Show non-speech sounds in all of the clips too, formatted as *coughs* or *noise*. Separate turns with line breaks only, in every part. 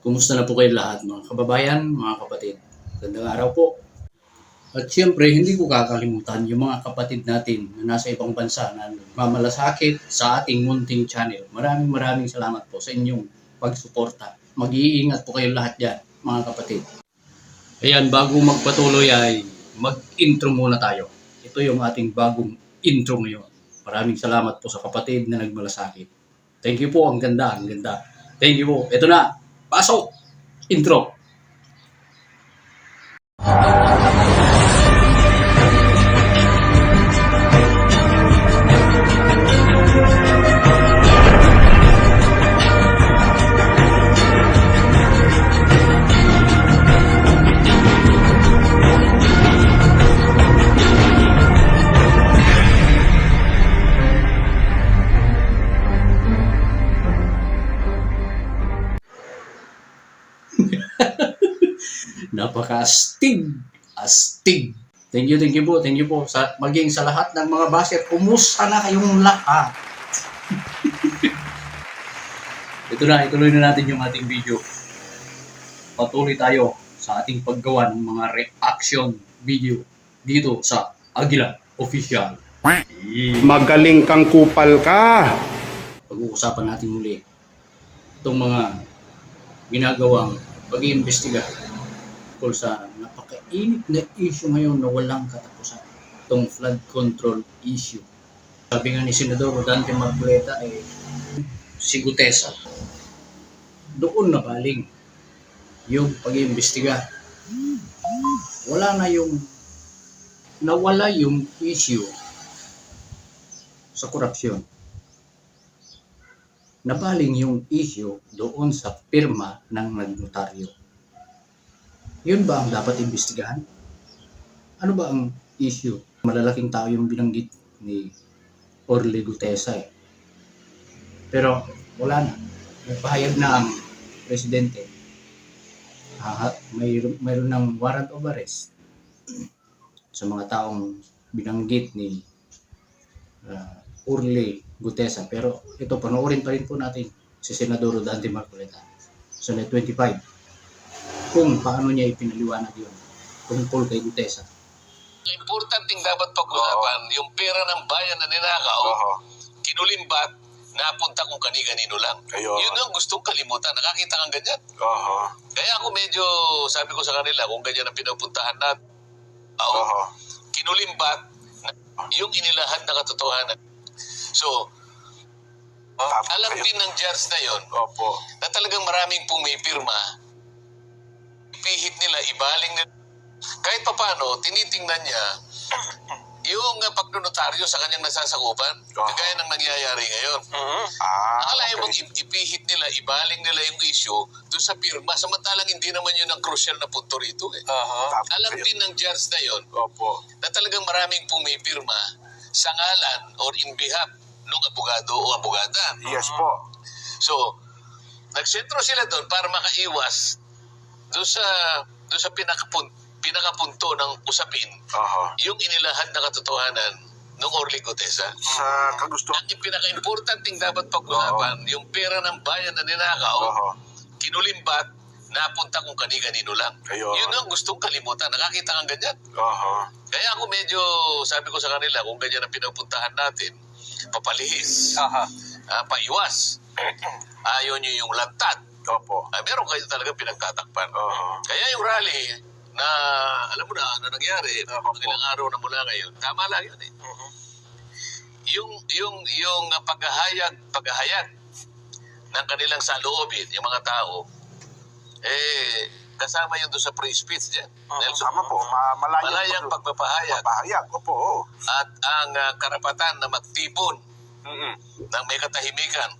Kumusta na po kayo lahat mga kababayan, mga kapatid? Gandang araw po. At siyempre, hindi ko kakalimutan yung mga kapatid natin na nasa ibang bansa na nagmamalasakit sa ating munting channel. Maraming maraming salamat po sa inyong pagsuporta. Mag-iingat po kayo lahat dyan, mga kapatid. Ayan, bago magpatuloy ay mag-intro muna tayo. Ito yung ating bagong intro ngayon. Maraming salamat po sa kapatid na nagmalasakit. Thank you po, ang ganda, ang ganda. Thank you po. Ito na, pasok! Intro! Napaka-astig. Astig. Thank you, thank you po, thank you po. Sa, maging sa lahat ng mga baser, kumusta na kayong lahat? *laughs* Ito na, ituloy na natin yung ating video. Patuloy tayo sa ating paggawa ng mga reaction video dito sa Agila Official.
Magaling kang kupal ka.
pag-uusapan natin muli itong mga ginagawang pag-iimbestiga tungkol sa napakainit na issue ngayon na walang katapusan. Itong flood control issue. Sabi nga ni Senador Dante Marcoleta ay si Gutesa. Doon na galing yung pag-iimbestiga. Wala na yung nawala yung issue sa korupsyon nabaling yung issue doon sa pirma ng nagnotaryo. Yun ba ang dapat imbestigahan? Ano ba ang issue? Malalaking tao yung binanggit ni Orly Gutesa eh. Pero wala na. Nagpahayag na ang presidente. Ah, may, mayroon ng warrant of arrest sa mga taong binanggit ni uh, Orly Gutesa. Pero ito, panoorin pa rin po natin si Senador Dante Marcoleta net 25 kung paano niya ipinaliwanag yun tungkol kay Gutesa.
Importanteng dapat pag-usapan, yung pera ng bayan na ninakaw,
Oo.
kinulimbat, napunta kung kani-kanino lang.
Ayun.
Yun ang gustong kalimutan. Nakakita kang ganyan.
Oo.
Kaya ako medyo, sabi ko sa kanila, kung ganyan ang pinupuntahan natin, oo,
Oo.
kinulimbat, na- yung inilahad na katotohanan. So,
Tama
alam din ng judge na yon
Opo.
na talagang maraming pumipirma, pihit nila, ibaling nila. Kahit pa paano, tinitingnan niya *coughs* yung uh, pagnonotaryo sa kanyang nasasakupan.
Oo.
Kagaya ng nangyayari ngayon.
Ah,
Akalain mong
okay.
ip- ipihit nila, ibaling nila yung issue doon sa pirma, samantalang hindi naman yun ang crucial na punto rito eh.
Tama
Alam din ng judge na yon
Opo.
na talagang maraming pumipirma sa ngalan or in behalf ng abogado o abogada.
Yes po.
So, nagsentro sila doon para makaiwas doon sa doon sa pinakapun, pinakapunto ng usapin,
Oo.
yung inilahad na katotohanan ng Orly Gutesa.
Sa kagustuhan.
Ang pinaka-importanting dapat pag-usapan, yung pera ng bayan na ninakaw,
Oo.
kinulimbat, napunta kung kani-kanino lang.
Ayun.
Yun ang gustong kalimutan. Nakakita kang ganyan.
Oo.
Kaya ako medyo, sabi ko sa kanila, kung ganyan ang pinupuntahan natin, papalihis,
Aha.
ah, paiwas. *clears throat* Ayaw nyo yung lantad.
Opo.
Ah, meron kayo talaga pinagtatakpan.
Oo.
Kaya yung rally na, alam mo na, ano nangyari,
Opo.
ilang araw na mula ngayon, tama lang yun eh. Yung, yung, yung ah, paghahayag, paghahayag ng kanilang saloobin, yung mga tao, eh, kasama yun doon sa free speech dyan. Nelson,
Tama po. Ma malayang,
malayang
pag-
pagpapahayag
pagpapahayag. Opo.
at ang ah, karapatan na magtipon
Mm-mm.
ng may katahimikan.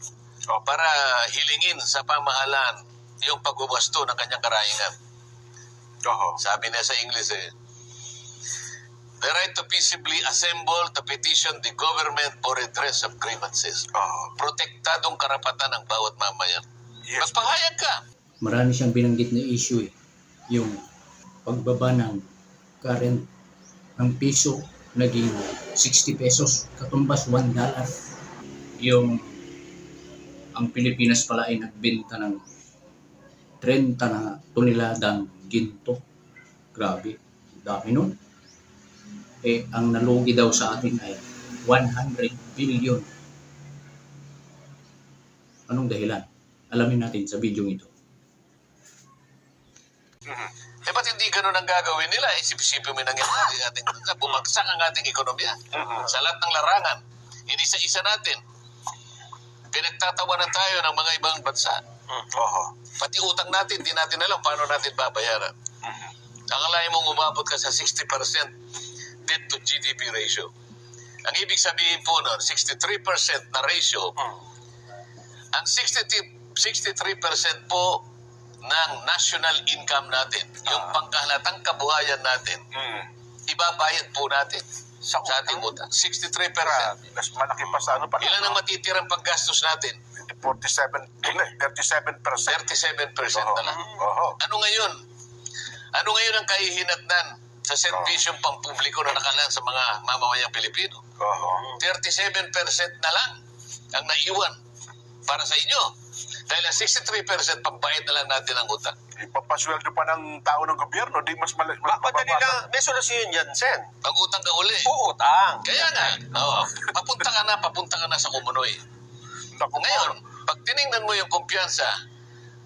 Para hilingin sa pamahalaan yung pagwawasto ng kanyang karahingan.
Oo.
Sabi niya sa English eh, The right to peaceably assemble to petition the government for redress of grievances.
Oo.
Protektadong karapatan ng bawat mamayan.
Yes.
Magpahayag ka.
Marami siyang binanggit na issue eh. Yung pagbaba ng current ng piso naging 60 pesos, katumbas 1 dollar. Yung ang Pilipinas pala ay nagbenta ng 30 na toneladang ginto. Grabe, dami nun. Eh, ang nalugi daw sa atin ay 100 billion. Anong dahilan? Alamin natin sa video ito.
Eh, ba't hindi ganun ang gagawin nila? Isip-isipin mo yung nangyari ating, bumagsak ang ating ekonomiya. Sa lahat ng larangan, inisa-isa natin. Pinagtatawanan tayo ng mga ibang bansa.
Oho.
Pati utang natin, di natin alam paano natin babayaran. Ang alay mong umabot ka sa 60% debt to GDP ratio. Ang ibig sabihin po nun, 63% na ratio, ang 60, 63% po ng national income natin, yung pangkahalatang kabuhayan natin,
Mm.
ibabayad po natin sa,
Sa
ating
utang?
utang. 63%.
Mas malaki pa sa ano pa.
Ilan ang matitirang paggastos natin?
47, hindi, 37%.
37% na lang. Ano ngayon? Ano ngayon ang kahihinatnan sa serbisyong pampubliko na nakalaan sa mga mamamayang Pilipino?
Oho.
37% na lang ang naiwan para sa inyo. Dahil ang 63% pambayad na lang natin ang utang.
Ipapasweldo pa ng tao ng gobyerno, di mas malaki.
Ma- Madali lang, may solusyon yan, Sen.
Pag utang ka uli.
Uutang.
Kaya nga, oo, papunta ka na, papunta ka na sa kumunoy.
Naku,
Ngayon, pag tiningnan mo yung kumpiyansa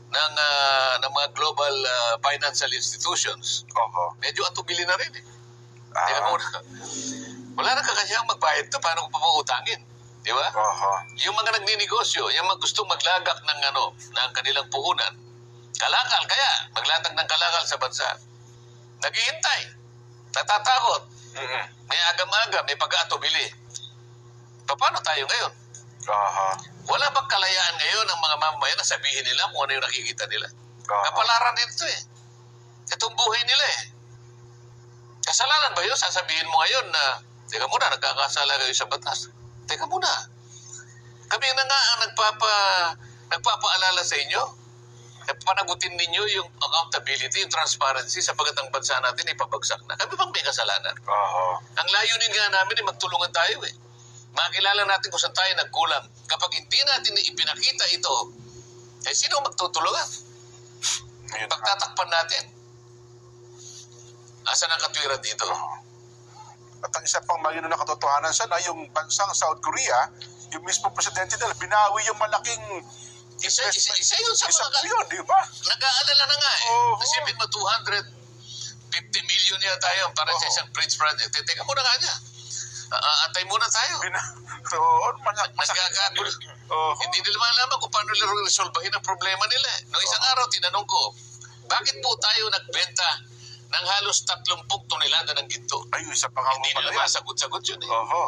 ng, ah, ng mga global ah, financial institutions,
Oho.
medyo atubili na rin eh.
Ah.
Teka muna. Wala na kakayang magbayad to, paano ko papautangin? Di ba?
Oho.
Yung mga nagninegosyo, yung mga gustong maglagak ng ano, ng kanilang puhunan, kalakal kaya, maglatag ng kalakal sa bansa. Naghihintay. Natatakot.
Mm-mm.
May agam-agam, may pag-aatubili. Paano tayo ngayon?
Oho.
Wala bang kalayaan ngayon ng mga mamamayan na sabihin nila kung ano yung nakikita nila?
Oho.
Kapalaran din ito eh. Itong buhay nila eh. Kasalanan ba yun? Sasabihin mo ngayon na, teka muna, nagkakasala kayo sa batas. Teka muna. Kami na nga ang nagpapa, nagpapaalala sa inyo. Panagutin ninyo yung accountability, yung transparency sapagat ang bansa natin ay pabagsak na. Kami bang may kasalanan?
Oho.
Ang layunin nga namin ay magtulungan tayo eh. Makilala natin kung saan tayo nagkulang. Kapag hindi natin ipinakita ito, eh sino ang magtutulungan? Pagtatakpan natin. Asan ang katwiran dito?
At ang isa pang malino na katotohanan sana, yung bansang South Korea, yung mismo presidente nila, binawi yung malaking
Isa, isa, isa yun sa
isa
mga
yun, di ba?
nag-aalala na nga eh.
Oo.
Nasipin mo 250 million yata yun para sa
Oo.
isang bridge project. Eh, Teka muna nga niya. Ah, antay muna tayo.
Bina, *laughs* oo, masak, masakit.
Nagkakagulo.
Oo.
Hindi nila malaman kung paano nila resolbahin ang problema nila. No isang araw, tinanong ko, bakit po tayo nagbenta ng halos 30 tonelada ng ginto?
Ay, isa pa nga mo
Hindi
pala yan.
masagot-sagot yun eh.
Oho.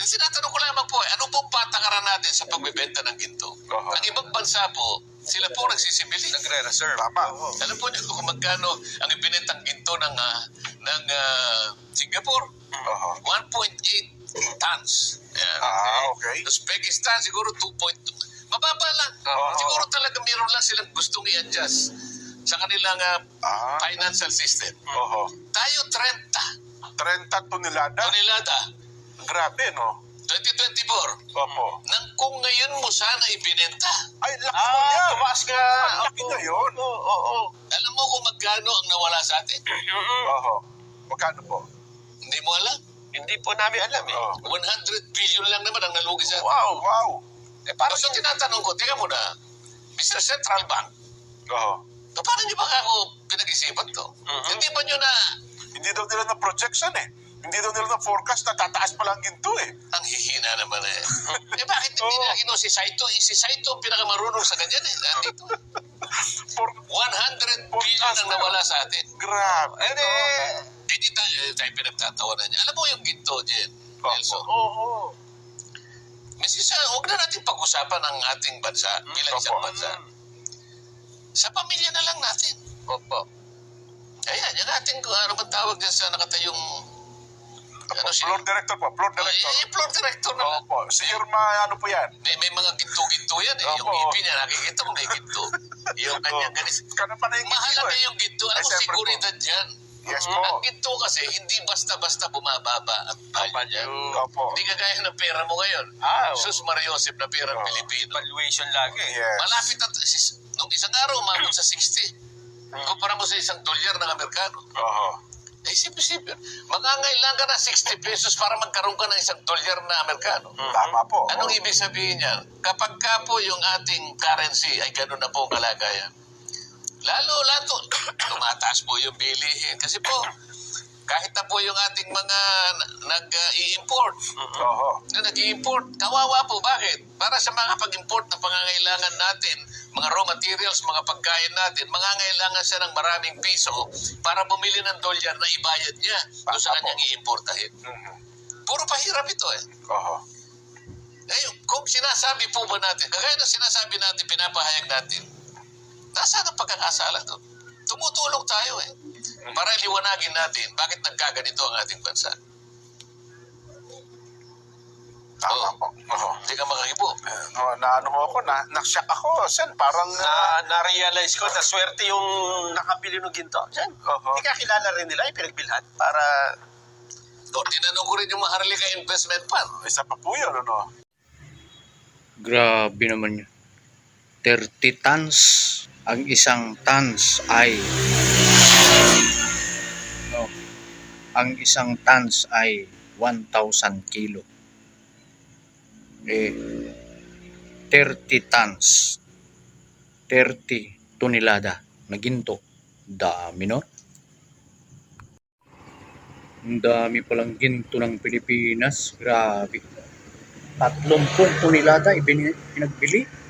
Eh, Sinatanong ko lamang po, eh, ano po patakaran natin sa pagbebenta ng ginto?
Oho.
Ang ibang bansa po, sila po nagsisibili.
Nagre-reserve.
Tama.
Alam po niyo kung magkano ang ibinentang ginto ng, ah, ng ah, Singapore?
Oho.
1.8 tons. Yan,
Ah, okay.
Uzbekistan siguro 2.2. Mababa lang.
Oo.
Siguro talaga meron lang silang gustong i-adjust sa kanilang ah,
Ah.
financial system.
Oho.
Tayo 30
30 tonelada.
tonelada
Grabe, no?
2024
Opo.
nang kung ngayon mo sana ibinenta.
Ay, laki mo
Ah,
yan.
tumaas.
Ang laki na yun.
Oo, oo, oo.
Alam mo kung magkano ang nawala sa atin?
Oho. Magkano po?
Hindi mo alam.
Hindi po namin alam eh.
Oh.
100 billion lang naman ang nalugi sa atin.
Wow, wow.
Eh, parang so tinatanong ko, tingnan mo na, Mr. Central Bank,
Oho.
Paano niyo ba ako pinag-isipan to?
Mhm.
Hindi ba niyo na
Hindi daw nila na projection eh. Hindi daw nila na forecast na tataas pa lang ginto eh.
ang hihina naman eh. *laughs* eh bakit hindi
Oo.
nila kino si Saito? Eh, si Saito ang pinakamarunong sa ganyan eh. Nandito.
For,
100 billion ang nawala sa atin.
grabe.
Eh, di.
Hindi tayo, eh, tayo pinagtatawanan niya. Alam mo yung ginto, Jen,
Opo.
Nelson.
Oo, oo.
Mrs. huwag na natin pag-usapan ang ating bansa bilang isang
Opo.
bansa. Sa pamilya na lang natin.
Opo.
Ayan, yung ating, ano ba tawag dyan sa nakatayong, ano siya?
Floor director po, floor
Oh,
director.
yung floor director na lang.
Opo, si Irma, ano po yan?
May, may mga ginto-ginto yan eh. Yung
Opo.
ipin niya, nakikita mo may ginto. *laughs* yung kanyang ganis.
Kano pa na yung
Mahalaga
eh.
yung ginto. Alam
Ay,
mo,
siyempre po.
seguridad yan.
Yes po.
Ang ginto kasi, hindi basta-basta bumababa at value niya.
Opo.
Hindi kagaya ng pera mo ngayon.
Ah,
Sus Mariosep na perang
Oo.
Pilipino.
Valuation lagi.
Yes.
Malapit at, si, nung isang araw umabot sa 60. Kumpara mo sa isang dolyar ng Amerikano.
Oo.
Eh, simple-simple. Mangangailangan ka ng 60 pesos para magkaroon ka ng isang dolyar na Amerikano.
Tama po.
Anong ibig sabihin niya? Kapag ka po yung ating currency ay gano'n na po ang kalagayan, lalo, lato, *clears throat* tumataas po yung bilihin. Kasi po, kahit na po yung ating mga nag-i-import,
Oo.
na nag-i-import, kawawa po. Bakit? Para sa mga pag-import na pangangailangan natin, mga raw materials, mga pagkain natin, mangangailangan siya ng maraming piso para bumili ng dolyar na ibayad niya doon sa kanyang i-importahin.
Mhm.
Puro pahirap ito eh.
Oo.
Ngayon, kung sinasabi po ba natin, kagaya ng sinasabi natin, pinapahayag natin, nasaan ang pagkakasala doon? Tumutulong tayo eh. Para liwanagin natin bakit nagkaganito ang ating bansa.
Tama
Oo.
po. Oo.
Hindi ka makakibo.
No, na ano ako, na, na-shock ako. Sen, parang...
Na, na-realize ko na swerte yung nakabili ng ginto. Sen,
Oo.
hindi ka kilala rin nila yung pinagbilhan para
O, tinanong ko rin yung Maharlika Investment Fund.
isa pa po yun, ano?
Grabe naman yun. 30 tons. Ang isang tons ay no, ang isang tons ay 1,000 kilo. Eh, 30 tons. 30 tonelada na ginto. Dami no? Ang dami palang ginto ng Pilipinas. Grabe. 30 tonelada pinagbili.